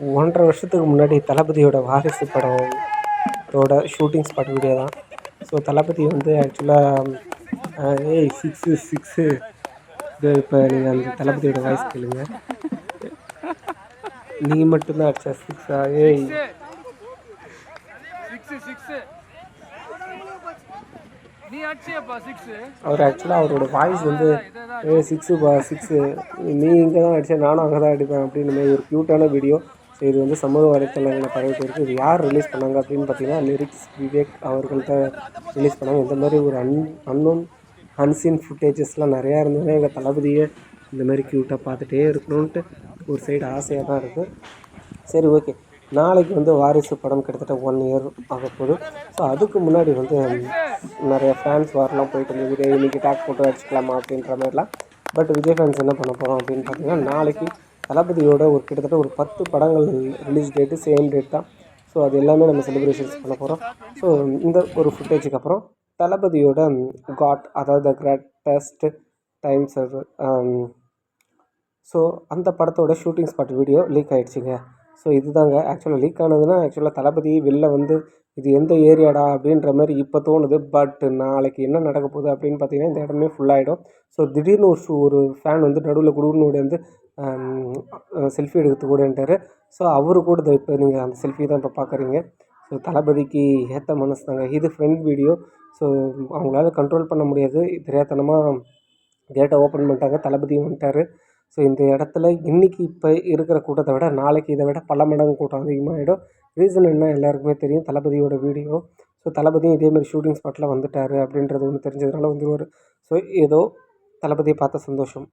ஒன்றரை வருஷத்துக்கு முன்னாடி தளபதியோட வாரிசு படத்தோட ஷூட்டிங் ஸ்பாட் வீடியோ தான் ஸோ தளபதி வந்து ஆக்சுவலாக ஏய் சிக்ஸு சிக்ஸு இது இப்போ நீங்கள் அந்த தளபதியோட வாய்ஸ் கேளுங்க. நீ மட்டும்தான் அடிச்சா சிக்ஸா ஏய். அவர் ஆக்சுவலாக அவரோட வாய்ஸ் வந்து ஏ சிக்ஸு பா சிக்ஸு நீ இங்கே தான் அடித்தேன் நானும் அங்கே தான் அடிப்பேன் அப்படின்னு ஒரு க்யூட்டான வீடியோ ஸோ இது வந்து சமூக வலைத்தளங்களில் பரவிட்டு இருக்குது இது யார் ரிலீஸ் பண்ணாங்க அப்படின்னு பார்த்தீங்கன்னா லிரிக்ஸ் விவேக் அவர்கள்ட்ட ரிலீஸ் பண்ணாங்க. இந்த மாதிரி ஒரு அன் அன்னோன் அன்சீன் ஃபுட்டேஜஸ்லாம் நிறையா இருந்ததுன்னா எங்கள் தளபதியை இந்த மாதிரி க்யூட்டாக பார்த்துட்டே இருக்கணுன்ட்டு ஒரு சைடு ஆசையாக தான் இருக்குது சரி ஓகே நாளைக்கு வந்து வாரிசு படம் கிட்டத்தட்ட ஒன் இயர் ஆக போகுது. ஸோ அதுக்கு முன்னாடி வந்து நிறைய ஃபேன்ஸ் வாரெலாம் போயிட்டு இருந்தது இன்றைக்கி டேக் போட்டு வச்சுக்கலாமா அப்படின்ற மாதிரிலாம். பட் விஜய் ஃபேன்ஸ் என்ன பண்ண போகிறோம் அப்படின்னு பார்த்தீங்கன்னா நாளைக்கு தளபதியோட ஒரு கிட்டத்தட்ட ஒரு பத்து படங்கள் ரிலீஸ் டேட்டு சேம் டேட் தான். ஸோ அது எல்லாமே நம்ம செலிப்ரேஷன்ஸ் பண்ண போகிறோம் ஸோ இந்த ஒரு ஃபுட்டேஜுக்கு அப்புறம் தளபதியோட காட் அதாவது த கிரேட்டஸ்ட் சர்வர் ஸோ அந்த படத்தோட ஷூட்டிங் ஸ்பாட் வீடியோ லீக் ஆகிடுச்சிங்க ஸோ இதுதாங்க. ஆக்சுவலாக லீக் ஆனதுன்னா ஆக்சுவலாக தளபதி வெளில வந்து இது எந்த ஏரியாடா? அப்படின்ற மாதிரி இப்போ தோணுது. பட் நாளைக்கு என்ன நடக்க போகுது அப்படின்னு பார்த்தீங்கன்னா இந்த இடமே ஃபுல்லாகிடும் ஸோ திடீர்னு ஒரு ஷூ ஒரு ஃபேன் வந்து நடுவில் குடுன்னு ஓடி வந்து செல்ஃபி எடுத்து கூடன்ட்டார் ஸோ அவரு கூட இப்போ நீங்கள் அந்த செல்ஃபி தான் இப்போ பார்க்குறீங்க ஸோ தளபதிக்கு ஏற்ற மனசு தாங்க இது ஃப்ரெண்ட் வீடியோ ஸோ அவங்களால கண்ட்ரோல் பண்ண முடியாது. தெரியாதனமாக கேட்டை ஓப்பன் பண்ணிட்டாங்க. தளபதியும் வந்துட்டார். ஸோ இந்த இடத்துல இன்றைக்கி இப்போ இருக்கிற கூட்டத்தை விட நாளைக்கு இதை விட பல மடங்கு கூட்டம் அதிகமாகிடும் ரீசன் என்ன? எல்லாருக்குமே தெரியும். தளபதியோட வீடியோ. ஸோ தளபதியும் இதேமாரி ஷூட்டிங் ஸ்பாட்டில் வந்துட்டார் அப்படின்றது ஒன்று தெரிஞ்சதுனால வந்து ஸோ ஏதோ தளபதியை பார்த்த சந்தோஷம்.